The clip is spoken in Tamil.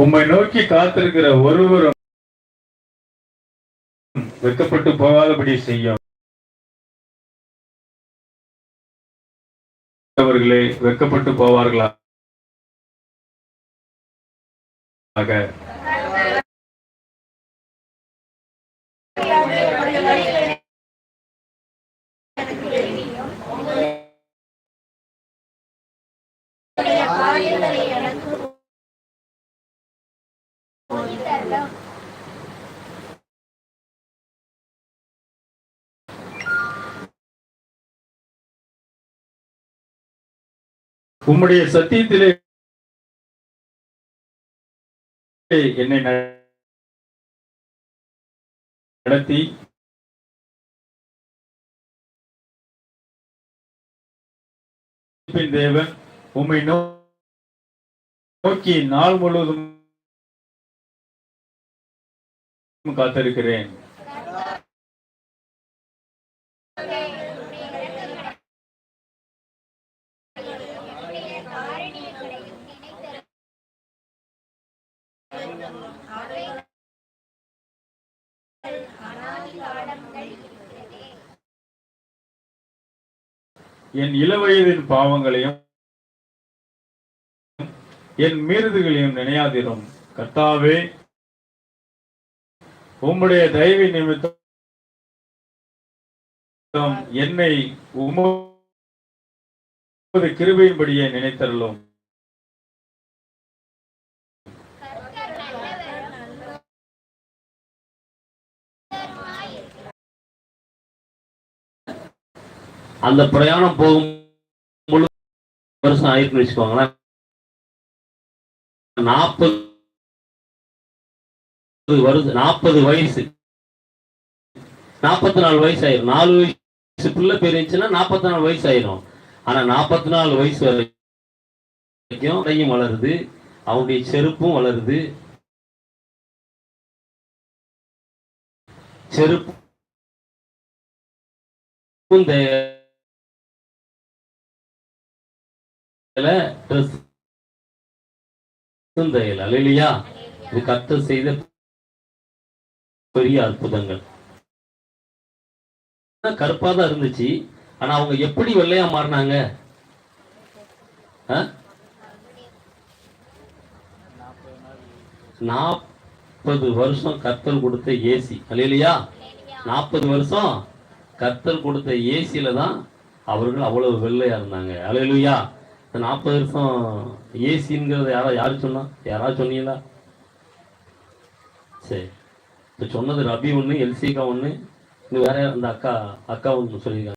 உம்மை நோக்கி காத்திருக்கிற ஒருவரும் வெக்கப்பட்டு போகாதபடி செய்யும். அவர்களே வெட்கப்பட்டு போவார்களா? ஆக. உம்முடைய சத்தியத்திலே என்னை நடத்தி தேவன் உம்மை நோக்கி நாள் முழுவதும் காத்திருக்கிறேன். என் இளவயதின் பாவங்களையும் என் மீறுதுகளையும் நினையாதிரும். கர்த்தாவே உம்முடைய தயவு நிமித்தம் என்னை உமது கிருபையின்படியே நினைத்தருளும். அந்த பிரயாணம் போகும் பொழுது வருஷம் ஆயிருக்குன்னு வச்சுக்கோங்களேன். நாற்பது வருது நாற்பது வயசு. நாற்பத்தி நாலு வயசு ஆயிரும் நாலு வயசு பிள்ளை பேர் இருந்துச்சுன்னா நாற்பத்தி நாலு வயசு ஆயிரும் ஆனா நாற்பத்தி நாலு வயசு வரைக்கும் கையும் வளருது. அவனுடைய செருப்பும் வளருது. செருப்பும் தையல் இது கத்த செய்த பெரிய அற்புதங்கள். கருப்பா தான் இருந்துச்சு. ஆனா அவங்க எப்படி வெள்ளையா மாறினாங்க? நாற்பது வருஷம் கத்தல் கொடுத்த ஏசி. அல்லையா நாற்பது வருஷம் கத்தல் கொடுத்த ஏசியில தான் அவர்கள் அவ்வளவு வெள்ளையா இருந்தாங்க. அலையலுயா இந்த நாற்பது வருஷம் ஏசிங்கிறத யாரா யார் சொன்னா? யாராவது சொன்னீங்களா? சரி. இப்போ சொன்னது ரபி ஒன்று எல்சிகா ஒன்று இன்னும் வேற அந்த அக்கா அக்கா ஒன்று சொல்லியிருக்காங்க.